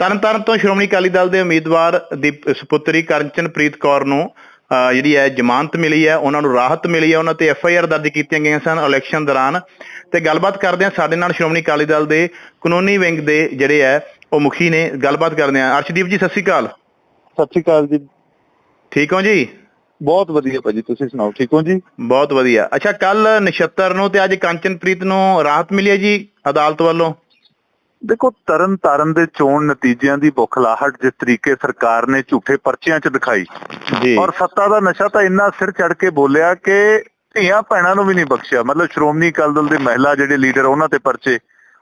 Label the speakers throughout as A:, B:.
A: ਤਰਨਤਾਰਨ ਤੋਂ ਸ਼੍ਰੋਮਣੀ ਅਕਾਲੀ ਦਲ ਦੇ ਉਮੀਦਵਾਰ ਦੀ ਸੁਪੁੱਤਰੀ ਕਰਨਚਨਪ੍ਰੀਤ ਕੌਰ ਨੂੰ ਜਿਹੜੀ ਹੈ ਜ਼ਮਾਨਤ ਮਿਲੀ ਹੈ ਉਹਨਾਂ ਨੂੰ ਰਾਹਤ ਮਿਲੀ ਹੈ ਉਹਨਾਂ ਤੇ ਐਫ ਆਈ ਆਰ ਦਰਜ ਕੀਤੀਆਂ ਗਈਆਂ ਸਨ ਇਲੈਕਸ਼ਨ ਦੌਰਾਨ। ਤੇ ਗੱਲਬਾਤ ਕਰਦੇ ਹਾਂ ਸਾਡੇ ਨਾਲ ਸ਼੍ਰੋਮਣੀ ਅਕਾਲੀ ਦਲ ਦੇ ਕਾਨੂੰਨੀ ਵਿੰਗ ਦੇ ਜਿਹੜੇ ਹੈ ਉਹ ਮੁਖੀ ਨੇ ਗੱਲਬਾਤ ਕਰਦੇ ਹਾਂ। ਅਰਸ਼ਦੀਪ ਜੀ ਸਤਿ ਸ਼੍ਰੀ ਅਕਾਲ।
B: ਸਤਿ ਸ਼੍ਰੀ ਅਕਾਲ ਜੀ।
A: ਠੀਕ ਹੋ ਜੀ?
B: ਬਹੁਤ ਵਧੀਆ ਭਾਜੀ ਤੁਸੀਂ ਸੁਣਾਓ ਠੀਕ ਹੋ ਜੀ?
A: ਬਹੁਤ ਵਧੀਆ। ਅੱਛਾ ਕੱਲ ਨਛੱਤਰ ਨੂੰ ਤੇ ਅੱਜ ਕੰਚਨਪ੍ਰੀਤ ਨੂੰ ਰਾਹਤ ਮਿਲੀ ਹੈ ਜੀ ਅਦਾਲਤ ਵੱਲੋਂ?
B: ਦੇਖੋ ਤਰਨ ਤਾਰਨ ਦੇ ਚੋਣ ਨਤੀਜਿਆਂ ਦੀ ਬੁਖਲਾਹਟ ਜਿਸ ਤਰੀਕੇ ਸਰਕਾਰ ਨੇ ਝੂਠੇ ਪਰਚਿਆਂ 'ਚ ਦਿਖਾਈ
A: ਜੀ।
B: ਔਰ ਸੱਤਾ ਦਾ ਨਸ਼ਾ ਤਾਂ ਇੰਨਾ ਸਿਰ ਚੜ ਕੇ ਬੋਲਿਆ ਕਿ ਧੀਆਂ ਭੈਣਾਂ ਨੂੰ ਵੀ ਨਹੀਂ ਬਖਸ਼ਿਆ। ਮਤਲਬ ਸ਼੍ਰੋਮਣੀ ਅਕਾਲੀ ਦਲ ਦੇ ਮਹਿਲਾ ਜਿਹੜੇ ਲੀਡਰ ਉਹਨਾਂ ਤੇ ਪਰਚੇ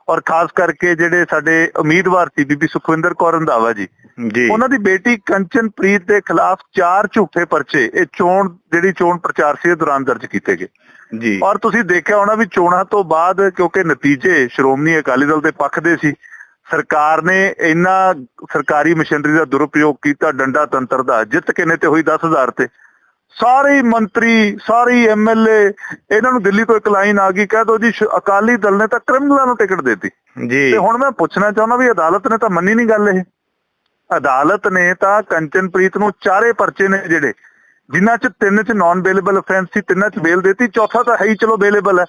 B: ਔਰ ਖਾਸ ਕਰਕੇ ਜਿਹੜੇ ਸਾਡੇ ਉਮੀਦਵਾਰ ਸੀ ਬੀਬੀ ਸੁਖਵਿੰਦਰ ਕੌਰ ਰੰਧਾਵਾ ਜੀ
A: ਜੀ।
B: ਉਹਨਾਂ ਦੀ ਬੇਟੀ ਕੰਚਨਪ੍ਰੀਤ ਦੇ ਖਿਲਾਫ ਚਾਰ ਝੂਠੇ ਪਰਚੇ ਇਹ ਚੋਣ ਜਿਹੜੀ ਚੋਣ ਪ੍ਰਚਾਰ ਸੀ ਦੌਰਾਨ ਦਰਜ ਕੀਤੇ ਗਏ।
A: ਜੀ।
B: ਔਰ ਤੁਸੀਂ ਦੇਖਿਆ ਹੋਣਾ ਵੀ ਚੋਣਾਂ ਤੋਂ ਬਾਅਦ ਕਿਉਂਕਿ ਨਤੀਜੇ ਸ਼੍ਰੋਮਣੀ ਅਕਾਲੀ ਦਲ ਦੇ ਪੱਖ ਦੇ ਸੀ ਸਰਕਾਰ ਨੇ ਇੰਨਾ ਸਰਕਾਰੀ ਮਸ਼ੀਨਰੀ ਦਾ ਦੁਰਉਪਯੋਗ ਕੀਤਾ ਡੰਡਾ ਤੰਤਰ ਦਾ ਜਿੱਤ ਕਿੰਨੇ ਤੇ ਹੋਈ 10000 ਤੇ। ਸਾਰੇ ਮੰਤਰੀ ਸਾਰੇ ਐਮਐਲਏ ਇਹਨਾਂ ਨੂੰ ਦਿੱਲੀ ਤੋਂ ਇੱਕ ਲਾਈਨ ਆ ਗਈ ਕਹਿ ਦੋ ਜੀ ਅਕਾਲੀ ਦਲ ਨੇ ਤਾਂ ਕ੍ਰਿਮੀਨਲਾਂ ਨੂੰ ਟਿਕਟ ਦਿੱਤੀ।
A: ਜੀ।
B: ਤੇ ਹੁਣ ਮੈਂ ਪੁੱਛਣਾ ਚਾਹੁੰਦਾ ਵੀ ਅਦਾਲਤ ਨੇ ਤਾਂ ਮੰਨੀ ਨਹੀਂ ਗੱਲ ਇਹ। ਅਦਾਲਤ ਨੇ ਤਾਂ ਕੰਚਨਪ੍ਰੀਤ ਨੂੰ ਚਾਰੇ ਪਰਚੇ ਨੇ ਜਿਹੜੇ ਜਿਨ੍ਹਾਂ ਚ ਤਿੰਨ ਚ ਨਾਨ ਬੇਲੇਬਲ ਅਫੈਂਸ ਸੀ ਤਿੰਨਾਂ ਚ ਬੇਲ ਦਿੱਤੀ ਚੌਥਾ ਤਾਂ ਹੈ ਹੀ ਚਲੋ ਬੇਲੇਬਲ ਹੈ।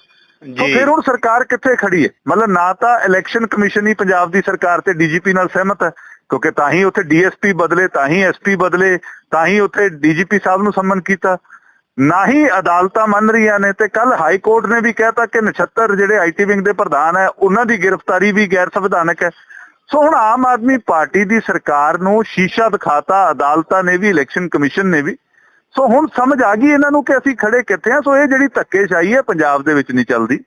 B: ਤਾਂ
A: ਜੀ
B: ਫਿਰ ਹੁਣ ਸਰਕਾਰ ਕਿੱਥੇ ਖੜੀ ਹੈ? ਮਤਲਬ ਨਾ ਤਾਂ ਇਲੈਕਸ਼ਨ ਕਮਿਸ਼ਨ ਹੀ ਪੰਜਾਬ ਦੀ ਸਰਕਾਰ ਤੇ ਡੀਜੀਪੀ ਨਾਲ ਸਹਿਮਤ ਹੈ ਕਿਉਂਕਿ ਤਾਂ ਹੀ ਉੱਥੇ ਡੀਐਸਪੀ ਬਦਲੇ, ਤਾਂ ਹੀ ਐਸਪੀ ਬਦਲੇ, ਤਾਂ ਹੀ ਉੱਥੇ ਡੀਜੀਪੀ ਸਾਹਿਬ ਨੂੰ ਸੰਮਨ ਕੀਤਾ। ਨਾ ਹੀ ਅਦਾਲਤਾਂ ਮੰਨ ਰਹੀਆਂ ਨੇ ਤੇ ਕੱਲ ਹਾਈ ਕੋਰਟ ਨੇ ਵੀ ਕਹਿਤਾ ਕਿ ਨਛੱਤਰ ਜਿਹੜੇ ਆਈਟੀ ਵਿੰਗ ਦੇ ਪ੍ਰਧਾਨ ਹੈ, ਉਹਨਾਂ ਦੀ ਗ੍ਰਿਫਤਾਰੀ ਵੀ ਗੈਰ ਸੰਵਿਧਾਨਕ ਹੈ। ਸੋ ਹੁਣ ਆਮ ਆਦਮੀ ਪਾਰਟੀ ਦੀ ਸਰਕਾਰ ਨੂੰ ਸ਼ੀਸ਼ਾ ਦਿਖਾਤਾ, ਅਦਾਲਤਾਂ ਨੇ ਵੀ, ਇਲੈਕਸ਼ਨ ਕਮਿਸ਼ਨ ਨੇ ਵੀ। ਸੋ ਹੁਣ ਸਮਝ ਆ ਗਈ ਇਹਨਾਂ ਨੂੰ ਕਿ ਅਸੀਂ ਖੜੇ ਕਿੱਥੇ ਆ ਸੋ ਇਹ ਜਿਹੜੀ ਧੱਕੇਸ਼ਾਹੀ ਹੈ ਪੰਜਾਬ ਦੇ ਵਿੱਚ ਨਹੀਂ ਚੱਲਦੀ।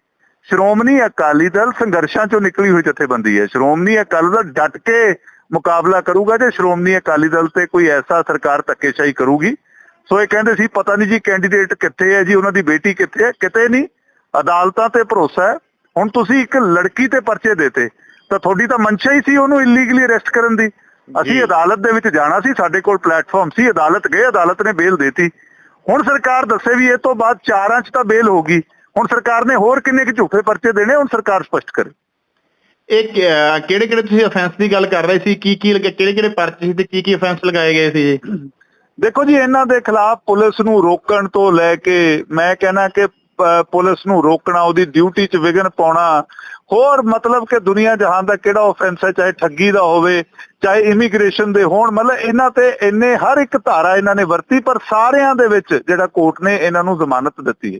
B: ਸ਼੍ਰੋਮਣੀ ਅਕਾਲੀ ਦਲ ਸੰਘਰਸ਼ਾਂ ਚੋਂ ਨਿਕਲੀ ਹੋਈ ਜਥੇਬੰਦੀ ਹੈ। ਸ਼੍ਰੋਮਣੀ ਅਕਾਲੀ ਦਲ ਡਟ ਕੇ ਮੁਕਾਬਲਾ ਕਰੂਗਾ ਜੇ ਸ਼੍ਰੋਮਣੀ ਅਕਾਲੀ ਦਲ ਤੇ ਕੋਈ ਐਸਾ ਸਰਕਾਰ ਧੱਕੇਸ਼ਾਹੀ ਕਰੂਗੀ। ਸੋ ਇਹ ਕਹਿੰਦੇ ਸੀ ਪਤਾ ਨਹੀਂ ਜੀ ਕੈਂਡੀਡੇਟ ਕਿੱਥੇ ਹੈ ਜੀ ਉਹਨਾਂ ਦੀ ਬੇਟੀ ਕਿੱਥੇ ਹੈ ਕਿਤੇ ਨਹੀਂ। ਅਦਾਲਤਾਂ ਤੇ ਭਰੋਸਾ ਹੈ। ਹੁਣ ਤੁਸੀਂ ਇੱਕ ਲੜਕੀ ਤੇ ਪਰਚੇ ਦੇਤੇ ਤਾਂ ਤੁਹਾਡੀ ਤਾਂ ਮਨਸ਼ਾ ਹੀ ਸੀ ਉਹਨੂੰ ਇਲੀਗਲੀ ਅਰੈਸਟ ਕਰਨ ਦੀ। ਅਸੀਂ। ਅਦਾਲਤ ਦੇ ਵਿੱਚ ਜਾਣਾ ਸੀ ਸਾਡੇ ਕੋਲ ਪਲੇਟਫਾਰਮ ਸੀ ਅਦਾਲਤ ਗਏ ਅਦਾਲਤ ਨੇ ਬੇਲ ਦੇਤੀ। ਹੁਣ ਸਰਕਾਰ ਦੱਸੇ ਵੀ ਇਹ ਤੋਂ ਬਾਅਦ ਚਾਰਾਂ 'ਚ ਤਾਂ ਬੇਲ ਹੋਗੀ ਹੁਣ ਸਰਕਾਰ ਨੇ ਹੋਰ ਕਿੰਨੇ ਕੁ ਝੂਠੇ ਪਰਚੇ ਦੇਣੇ ਹੁਣ ਸਰਕਾਰ ਸਪਸ਼ਟ ਕਰੇ।
A: ਇਹ ਕਿਹੜੇ ਕਿਹੜੇ ਤੁਸੀਂ ਅਫੈਂਸ ਦੀ ਗੱਲ ਕਰ ਰਹੇ ਸੀ? ਕੀ ਕੀ ਕਿਹੜੇ ਕਿਹੜੇ ਪਰਚੇ ਸੀ ਤੇ ਕੀ ਕੀ ਅਫੈਂਸ ਲਗਾਏ ਗਏ ਸੀ ਜੀ?
B: ਦੇਖੋ ਜੀ, ਇਹਨਾਂ ਦੇ ਖਿਲਾਫ ਪੁਲਿਸ ਨੂੰ ਰੋਕਣ ਤੋਂ ਲੈ ਕੇ ਮੈਂ ਕਹਿੰਦਾ ਕਿ ਪੁਲਿਸ ਨੂੰ ਰੋਕਣਾ, ਉਹਦੀ ਡਿਊਟੀ 'ਚ ਵਿਘਨ ਪਾਉਣਾ, ਹੋਰ ਮਤਲਬ ਕਿ ਦੁਨੀਆ ਜਹਾਨ ਦਾ ਕਿਹੜਾ ਆਫੈਂਸ ਹੈ, ਚਾਹੇ ਠੱਗੀ ਦਾ ਹੋਵੇ, ਚਾਹੇ ਇਮੀਗ੍ਰੇਸ਼ਨ ਦੇ ਹੋਣ, ਮਤਲਬ ਇਹਨਾਂ ਤੇ ਇੰਨੇ ਹਰ ਇੱਕ ਧਾਰਾ ਇਹਨਾਂ ਨੇ ਵਰਤੀ, ਪਰ ਸਾਰਿਆਂ ਦੇ ਵਿੱਚ ਜਿਹੜਾ ਕੋਰਟ ਨੇ ਇਹਨਾਂ ਨੂੰ ਜ਼ਮਾਨਤ ਦਿੱਤੀ ਹੈ।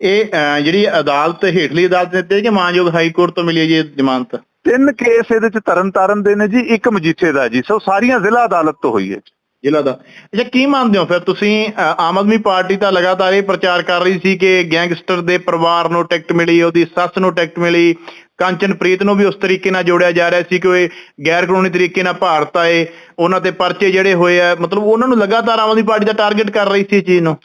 A: ਇਹ ਜਿਹੜੀ ਅਦਾਲਤ ਹੇਠਲੀ ਅਦਾਲਤ ਨੇ ਦਿੱਤੀ ਕਿ ਮਾਨਯੋਗ ਹਾਈ ਕੋਰਟ ਤੋਂ ਮਿਲੀ ਹੈ ਜੀ ਜ਼ਮਾਨਤ?
B: ਤਿੰਨ ਕੇਸ ਇਹਦੇ ਚ ਤਰਨ ਤਾਰਨ ਦੇ ਨੇ ਜੀ ਇੱਕ ਮਜੀਠੇ ਦਾ ਜੀ। ਸੋ ਸਾਰੀਆਂ ਜ਼ਿਲ੍ਹਾ ਅਦਾਲਤ ਤੋਂ ਹੋਈ ਹੈ
A: ਜ਼ਿਲ੍ਹਾ ਦਾ। ਅੱਛਾ ਕੀ ਮੰਨਦੇ ਹੋ ਫਿਰ ਤੁਸੀਂ ਆਮ ਆਦਮੀ ਪਾਰਟੀ ਤਾਂ ਲਗਾਤਾਰ ਇਹ ਪ੍ਰਚਾਰ ਕਰ ਰਹੀ ਸੀ ਕਿ ਗੈਂਗਸਟਰ ਦੇ ਪਰਿਵਾਰ ਨੂੰ ਟਿਕਟ ਮਿਲੀ ਉਹਦੀ ਸੱਸ ਨੂੰ ਟਿਕਟ ਮਿਲੀ ਕੰਚਨਪ੍ਰੀਤ ਨੂੰ ਵੀ ਉਸ ਤਰੀਕੇ ਨਾਲ ਜੋੜਿਆ ਜਾ ਰਿਹਾ ਸੀ ਕਿ ਉਹ ਗੈਰ ਕਾਨੂੰਨੀ ਤਰੀਕੇ ਨਾਲ ਭਾਰਤ ਆਏ ਉਹਨਾਂ ਤੇ ਪਰਚੇ ਜਿਹੜੇ ਹੋਏ ਆ ਮਤਲਬ ਉਹਨਾਂ ਨੂੰ ਲਗਾਤਾਰ ਆਮ ਆਦਮੀ ਪਾਰਟੀ ਦਾ ਟਾਰਗੇਟ ਕਰ ਰਹੀ ਸੀ ਚੀਜ਼ ਨੂੰ?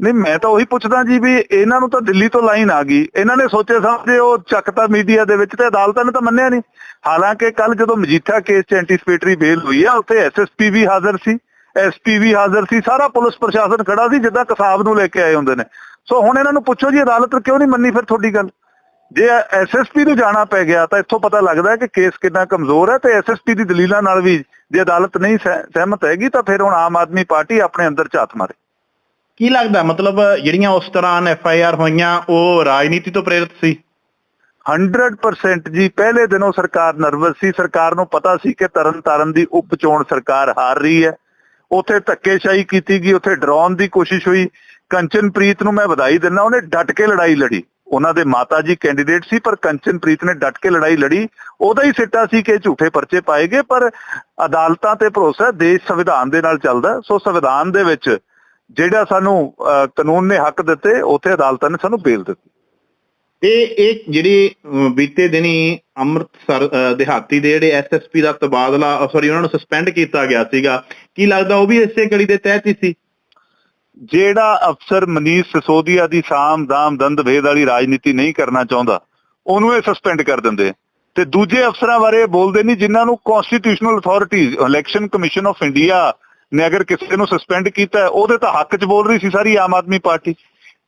B: ਨਹੀਂ, ਮੈਂ ਤਾਂ ਉਹੀ ਪੁੱਛਦਾ ਜੀ ਵੀ ਇਹਨਾਂ ਨੂੰ ਤਾਂ ਦਿੱਲੀ ਤੋਂ ਲਾਈਨ ਆ ਗਈ। ਇਹਨਾਂ ਨੇ ਸੋਚਿਆ ਸਮਝੇ ਉਹ ਚੱਕਤਾ ਮੀਡੀਆ ਦੇ ਵਿੱਚ ਤੇ ਅਦਾਲਤਾਂ ਨੇ ਤਾਂ ਮੰਨਿਆ ਨਹੀਂ। ਹਾਲਾਂਕਿ ਕੱਲ ਜਦੋਂ ਮਜੀਠਾ ਕੇਸ 'ਚ ਐਂਟੀਸਪੇਟਰੀ ਬੇਲ ਹੋਈ ਆ, ਉੱਥੇ ਐਸਐਸਪੀ ਵੀ ਹਾਜ਼ਰ ਸੀ ਐਸਪੀ ਵੀ ਹਾਜ਼ਰ ਸੀ, ਸਾਰਾ ਪੁਲਿਸ ਪ੍ਰਸ਼ਾਸਨ ਖੜਾ ਸੀ, ਜਿੱਦਾਂ ਕਸਾਬ ਨੂੰ ਲੈ ਕੇ ਆਏ ਹੁੰਦੇ ਨੇ। ਸੋ ਹੁਣ ਇਹਨਾਂ ਨੂੰ ਪੁੱਛੋ ਜੀ, ਅਦਾਲਤ ਕਿਉਂ ਨਹੀਂ ਮੰਨੀ ਫਿਰ ਤੁਹਾਡੀ ਗੱਲ? ਜੇ ਐਸਐਸਪੀ ਨੂੰ ਜਾਣਾ ਪੈ ਗਿਆ, ਤਾਂ ਇੱਥੋਂ ਪਤਾ ਲੱਗਦਾ ਕਿ ਕੇਸ ਕਿੰਨਾ ਕਮਜ਼ੋਰ ਹੈ ਤੇ ਐਸਐਸਪੀ ਦੀ ਦਲੀਲਾਂ ਨਾਲ ਵੀ ਜੇ ਅਦਾਲਤ ਨਹੀਂ ਸਹਿ- ਸਹਿਮਤ ਹੈਗੀ, ਤਾਂ ਫਿਰ ਹੁਣ ਆਮ ਆਦਮੀ ਪਾਰਟੀ ਆਪਣੇ ਅੰਦਰ ਝਾਤ ਮਾਰੇ।
A: ਕੀ ਲੱਗਦਾ? ਮਤਲਬ ਜਿਹੜੀਆਂ ਉਸ ਤਰ੍ਹਾਂ ਐਫ ਆਈ ਆਰ ਹੋਈਆਂ, ਉਹ ਰਾਜਨੀਤੀ ਤੋਂ ਪ੍ਰੇਰਿਤ ਸੀ?
B: 100% ਜੀ, ਪਹਿਲੇ ਦਿਨੋਂ ਸਰਕਾਰ ਨਰਵਸ ਸੀ। ਸਰਕਾਰ ਨੂੰ ਪਤਾ ਸੀ ਕਿ ਤਰਨ ਦੀ ਉਪ ਚੋਣ ਸਰਕਾਰ ਹਾਰ ਰਹੀ ਹੈ। ਉੱਥੇ ਧੱਕੇਸ਼ਾਹੀ ਕੀਤੀ ਗਈ, ਉੱਥੇ ਡਰਾਉਣ ਦੀ ਕੋਸ਼ਿਸ਼ ਹੋਈ। ਕੰਚਨਪ੍ਰੀਤ ਨੂੰ ਮੈਂ ਵਧਾਈ ਦਿੰਦਾ, ਉਹਨੇ ਡਟ ਕੇ ਲੜਾਈ ਲੜੀ। ਉਹਨਾਂ ਦੇ ਮਾਤਾ ਜੀ ਕੈਂਡੀਡੇਟ ਸੀ, ਪਰ ਕੰਚਨਪ੍ਰੀਤ ਨੇ ਡਟ ਕੇ ਲੜਾਈ ਲੜੀ। ਉਹਦਾ ਹੀ ਸਿੱਟਾ ਸੀ ਕਿ ਝੂਠੇ ਪਰਚੇ ਪਾਏਗੇ ਪਰ ਅਦਾਲਤਾਂ ਤੇ ਭਰੋਸਾ ਦੇਸ਼ ਸੰਵਿਧਾਨ ਦੇ ਨਾਲ ਚੱਲਦਾ। ਸੋ ਸੰਵਿਧਾਨ ਦੇ ਵਿੱਚ ਜਿਹੜਾ ਸਾਨੂੰ ਕਾਨੂੰਨ ਨੇ ਹੱਕ ਦਿੱਤੇ ਉੱਥੇ ਅਦਾਲਤਾਂ ਨੇ ਸਾਨੂੰ ਬੇਲ ਦਿੱਤੀ।
A: ਇਹ ਇਹ ਜਿਹੜੀ ਬੀਤੇ ਦਿਨੀ ਅੰਮ੍ਰਿਤਸਰ ਦਿਹਾਤੀ ਦੇ ਜਿਹੜੇ ਐਸਐਸਪੀ ਦਾ ਤਬਾਦਲਾ ਸੌਰੀ ਉਹਨਾਂ ਨੂੰ ਸਸਪੈਂਡ ਕੀਤਾ ਗਿਆ ਸੀਗਾ ਕੀ ਲੱਗਦਾ ਉਹ ਵੀ ਇਸੇ ਕੜੀ ਦੇ ਤਹਿਤ ਹੀ ਸੀ?
B: ਜਿਹੜਾ ਅਫਸਰ ਮਨੀਸ਼ ਸਿਸੋਦੀਆ ਦੀ ਸਾਮ ਦਾਮ ਦੰਦ ਭੇਦ ਵਾਲੀ ਰਾਜਨੀਤੀ ਨਹੀਂ ਕਰਨਾ ਚਾਹੁੰਦਾ ਉਹਨੂੰ ਇਹ ਸਸਪੈਂਡ ਕਰ ਦਿੰਦੇ। ਤੇ ਦੂਜੇ ਅਫਸਰਾਂ ਬਾਰੇ ਬੋਲਦੇ ਨਹੀਂ ਜਿਨ੍ਹਾਂ ਨੂੰ constitutional authorities election commission of India ਨੇ ਅਗਰ ਕਿਸੇ ਨੂੰ ਸਸਪੈਂਡ ਕੀਤਾ, ਉਹਦੇ ਤਾਂ ਹੱਕ 'ਚ ਬੋਲ ਰਹੀ ਸੀ ਸਾਰੀ ਆਮ ਆਦਮੀ ਪਾਰਟੀ।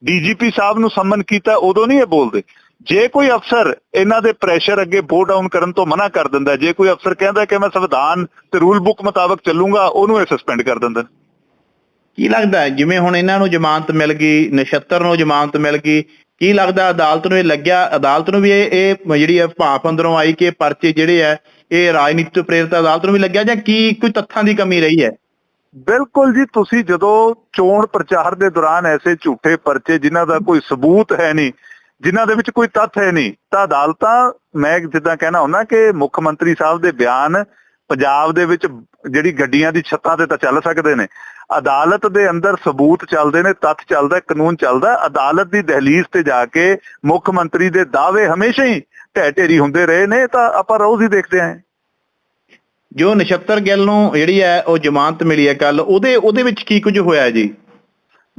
B: ਡੀਜੀਪੀ ਸਾਹਿਬ ਨੂੰ ਸੰਮਨ ਕੀਤਾ, ਉਦੋਂ ਨਹੀਂ ਇਹ ਬੋਲਦੇ। ਜੇ ਕੋਈ ਅਫਸਰ ਇਹਨਾਂ ਦੇ ਪ੍ਰੈਸ਼ਰ ਅੱਗੇ ਬੋ ਡਾਊਨ ਕਰਨ ਤੋਂ ਮਨਾ ਕਰ ਦਿੰਦਾ, ਜੇ ਕੋਈ ਅਫਸਰ ਕਹਿੰਦਾ ਕਿ ਮੈਂ ਸੰਵਿਧਾਨ ਤੇ ਰੂਲ ਬੁੱਕ ਮੁਤਾਬਕ ਚੱਲੂਗਾ, ਉਹਨੂੰ ਇਹ ਸਸਪੈਂਡ ਕਰ ਦਿੰਦਾ।
A: ਕੀ ਲੱਗਦਾ ਜਿਵੇਂ ਹੁਣ ਇਹਨਾਂ ਨੂੰ ਜ਼ਮਾਨਤ ਮਿਲ ਗਈ, ਨਛੱਤਰ ਨੂੰ ਜ਼ਮਾਨਤ ਮਿਲ ਗਈ, ਕੀ ਲੱਗਦਾ ਅਦਾਲਤ ਨੂੰ ਇਹ ਲੱਗਿਆ? ਅਦਾਲਤ ਨੂੰ ਵੀ ਇਹ ਇਹ ਜਿਹੜੀ ਹੈ ਭਾਫ ਅੰਦਰੋਂ ਆਈ ਕਿ ਪਰਚੇ ਜਿਹੜੇ ਆ ਇਹ ਰਾਜਨੀਤਿਕ ਪ੍ਰੇਰਿਤ ਅਦਾਲਤ ਨੂੰ ਵੀ ਲੱਗਿਆ ਜਾਂ ਕੀ, ਕੋਈ ਤੱਥਾਂ ਦੀ ਕਮੀ ਰਹੀ ਹੈ?
B: ਬਿਲਕੁਲ ਜੀ, ਤੁਸੀਂ ਜਦੋਂ ਚੋਣ ਪ੍ਰਚਾਰ ਦੇ ਦੌਰਾਨ ਐਸੇ ਝੂਠੇ ਪਰਚੇ ਜਿਨ੍ਹਾਂ ਦਾ ਕੋਈ ਸਬੂਤ ਹੈ ਨਹੀਂ, ਜਿਨ੍ਹਾਂ ਦੇ ਵਿੱਚ ਕੋਈ ਤੱਥ ਹੈ ਨਹੀਂ, ਤਾਂ ਅਦਾਲਤਾਂ, ਮੈਂ ਜਿੱਦਾਂ ਕਹਿਣਾ ਹੁੰਦਾ ਕਿ ਮੁੱਖ ਮੰਤਰੀ ਸਾਹਿਬ ਦੇ ਬਿਆਨ ਪੰਜਾਬ ਦੇ ਵਿੱਚ ਜਿਹੜੀ ਗੱਡੀਆਂ ਦੀ ਛੱਤਾਂ ਤੇ ਤਾਂ ਚੱਲ ਸਕਦੇ ਨੇ, ਅਦਾਲਤ ਦੇ ਅੰਦਰ ਸਬੂਤ ਚੱਲਦੇ ਨੇ, ਤੱਥ ਚੱਲਦਾ, ਕਾਨੂੰਨ ਚੱਲਦਾ, ਅਦਾਲਤ ਦੀ ਦਹਲੀਜ਼ ਤੇ ਜਾ ਕੇ ਮੁੱਖ ਮੰਤਰੀ ਦੇ ਦਾਅਵੇ ਹਮੇਸ਼ਾ ਹੀ ਢਹਿ ਢੇਰੀ ਹੁੰਦੇ ਰਹੇ ਨੇ ਤਾਂ ਆਪਾਂ ਰੋਜ਼ ਹੀ ਦੇਖਦੇ ਆਂ
A: ਜੋ ਨਛੱਤਰ ਗਿੱਲ ਨੂੰ ਜਿਹੜੀ ਹੈ ਉਹ ਜ਼ਮਾਨਤ ਮਿਲੀ ਹੈ ਕੱਲ ਉਹਦੇ ਉਹਦੇ ਵਿੱਚ ਕੀ ਕੁਝ ਹੋਇਆ ਜੀ?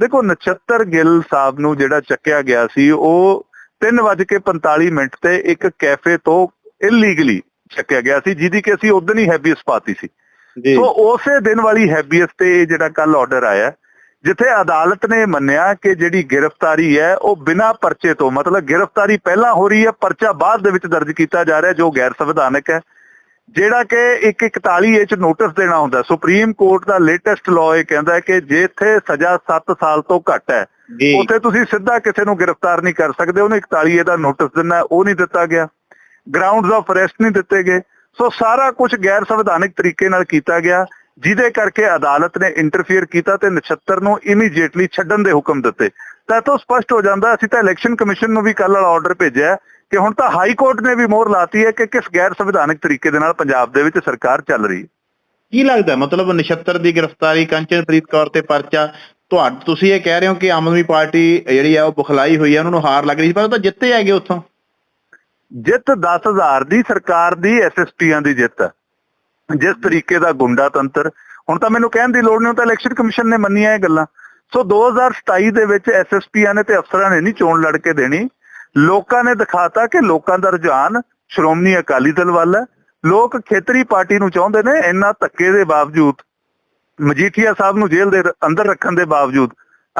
B: ਦੇਖੋ ਨਛੱਤਰ ਗਿੱਲ ਸਾਹਿਬ ਨੂੰ ਜਿਹੜਾ ਚੱਕਿਆ ਗਿਆ ਸੀ ਉਹ 3:45 ਮਿੰਟ ਤੇ ਇੱਕ ਕੈਫੇ ਤੋਂ ਇਲੀਗਲੀ ਚੱਕਿਆ ਗਿਆ ਸੀ ਜਿਹਦੀ ਕਿ ਅਸੀਂ ਉਦੋਂ ਹੀ ਹੈਬੀਅਸ ਪਾਤੀ ਸੀ।
A: ਜੀ।
B: ਸੋ ਉਸੇ ਦਿਨ ਵਾਲੀ ਹੈਬੀਅਸ ਤੇ ਜਿਹੜਾ ਕੱਲ ਆਰਡਰ ਆਇਆ ਜਿੱਥੇ ਅਦਾਲਤ ਨੇ ਮੰਨਿਆ ਕਿ ਜਿਹੜੀ ਗ੍ਰਿਫਤਾਰੀ ਹੈ ਉਹ ਬਿਨਾਂ ਪਰਚੇ ਤੋਂ ਮਤਲਬ ਗ੍ਰਿਫਤਾਰੀ ਪਹਿਲਾਂ ਹੋ ਰਹੀ ਹੈ ਪਰਚਾ ਬਾਅਦ ਦੇ ਵਿੱਚ ਦਰਜ ਕੀਤਾ ਜਾ ਰਿਹਾ ਜੋ ਗੈਰ ਸੰਵਿਧਾਨਕ ਹੈ। ਜਿਹੜਾ ਕਿ 141 ਏ ਚ ਨੋਟਿਸ ਦੇਣਾ ਹੁੰਦਾ ਸੁਪਰੀਮ ਕੋਰਟ ਦਾ ਲੇਟੈਸਟ ਲਾਅ ਇਹ ਕਹਿੰਦਾ ਕਿ ਜਿੱਥੇ ਸਜ਼ਾ 7 ਸਾਲ ਤੋਂ ਘੱਟ ਹੈ
A: ਜੀ।
B: ਉੱਥੇ ਤੁਸੀਂ ਸਿੱਧਾ ਕਿਸੇ ਨੂੰ ਗ੍ਰਿਫਤਾਰ ਨਹੀਂ ਕਰ ਸਕਦੇ। ਉਹਨੂੰ 41 ਏ ਦਾ ਨੋਟਿਸ ਦੇਣਾ ਉਹ ਨਹੀਂ ਦਿੱਤਾ ਗਿਆ। ਗਰਾਊਂਡਸ ਆਫ ਅਰੈਸਟ ਨਹੀਂ ਦਿੱਤੇ ਗਏ। ਸੋ ਸਾਰਾ ਕੁਝ ਗੈਰ ਸੰਵਿਧਾਨਕ ਤਰੀਕੇ ਨਾਲ ਕੀਤਾ ਗਿਆ ਜਿਹਦੇ ਕਰਕੇ ਅਦਾਲਤ ਨੇ ਇੰਟਰਫੀਅਰ ਕੀਤਾ ਤੇ ਨਛੱਤਰ ਨੂੰ ਇਮੀਡੀਏਟਲੀ ਛੱਡਣ ਦੇ ਹੁਕਮ ਦਿੱਤੇ। ਤਾਂ ਤੋਂ ਸਪਸ਼ਟ ਹੋ ਜਾਂਦਾ ਅਸੀਂ ਤਾਂ ਇਲੈਕਸ਼ਨ ਕਮਿਸ਼ਨ ਨੂੰ ਵੀ ਕੱਲ ਵਾਲਾ ਆਰਡਰ ਭੇਜਿਆ ਹੈ ਕਿ ਹੁਣ ਤਾਂ ਹਾਈ ਕੋਰਟ ਨੇ ਵੀ ਮੋਹਰ ਲਾਤੀ ਹੈ ਕਿ ਕਿਸ ਗੈਰ ਸੰਵਿਧਾਨਕ ਤਰੀਕੇ ਦੇ ਨਾਲ ਪੰਜਾਬ ਦੇ ਵਿੱਚ ਸਰਕਾਰ ਚੱਲ ਰਹੀ ਹੈ।
A: ਕੀ ਲੱਗਦਾ ਮਤਲਬ ਨਛੱਤਰ ਦੀ ਗ੍ਰਿਫਤਾਰੀ ਕੰਚਨਪ੍ਰੀਤ ਕੌਰ ਤੇ ਪਰਚਾ ਤੁਹਾਡ ਤੁਸੀਂ ਇਹ ਕਹਿ ਰਹੇ ਹੋ ਕਿ ਆਮ ਆਦਮੀ ਪਾਰਟੀ ਜਿਹੜੀ ਆ ਉਹ ਬੁਖਲਾਈ ਹੋਈ ਆ ਉਹਨਾਂ ਨੂੰ ਹਾਰ ਲੱਗ ਰਹੀ ਸੀ ਪਰ ਉਹ ਤਾਂ ਜਿੱਤੇ ਹੈਗੇ ਉੱਥੋਂ।
B: ਜਿੱਤ 10000 ਦੀ ਸਰਕਾਰ ਦੀ ਐਸਐਸਪੀਆਂ ਦੀ ਜਿੱਤ ਹੈ। ਜਿਸ ਤਰੀਕੇ ਦਾ ਗੁੰਡਾ ਤੰਤਰ ਹੁਣ ਤਾਂ ਮੈਨੂੰ ਕਹਿਣ ਦੀ ਲੋੜ ਨਹੀਂ ਹੁਣ ਤਾਂ ਇਲੈਕਸ਼ਨ ਕਮਿਸ਼ਨ ਨੇ ਮੰਨੀਆਂ ਇਹ ਗੱਲਾਂ। ਸੋ 2027 ਦੇ ਵਿੱਚ ਐਸਐਸਪੀਆਂ ਨੇ ਤੇ ਅਫਸਰਾਂ ਨੇ ਨਹੀਂ ਚੋਣ ਲੜ ਕੇ ਦੇਣੀ। ਲੋਕਾਂ ਨੇ ਦਿਖਾਤਾ ਕਿ ਲੋਕਾਂ ਦਾ ਰੁਝਾਨ ਸ਼੍ਰੋਮਣੀ ਅਕਾਲੀ ਦਲ ਵੱਲ ਹੈ। ਲੋਕ ਖੇਤਰੀ ਪਾਰਟੀ ਨੂੰ ਚਾਹੁੰਦੇ ਨੇ ਇੰਨਾ ਧੱਕੇ ਦੇ ਬਾਵਜੂਦ ਮਜੀਠੀਆ ਸਾਹਿਬ ਨੂੰ ਜੇਲ੍ਹ ਦੇ ਅੰਦਰ ਰੱਖਣ ਦੇ ਬਾਵਜੂਦ।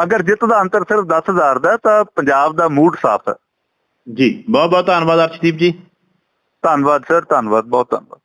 B: ਅਗਰ ਜਿੱਤ ਦਾ ਅੰਤਰ ਸਿਰਫ 10000 ਦਾ ਤਾਂ ਪੰਜਾਬ ਦਾ ਮੂਡ ਸਾਫ਼ ਹੈ।
A: ਜੀ ਬਹੁਤ ਬਹੁਤ ਧੰਨਵਾਦ ਅਰਸ਼ਦੀਪ ਜੀ।
B: ਧੰਨਵਾਦ ਸਰ ਧੰਨਵਾਦ ਬਹੁਤ ਧੰਨਵਾਦ।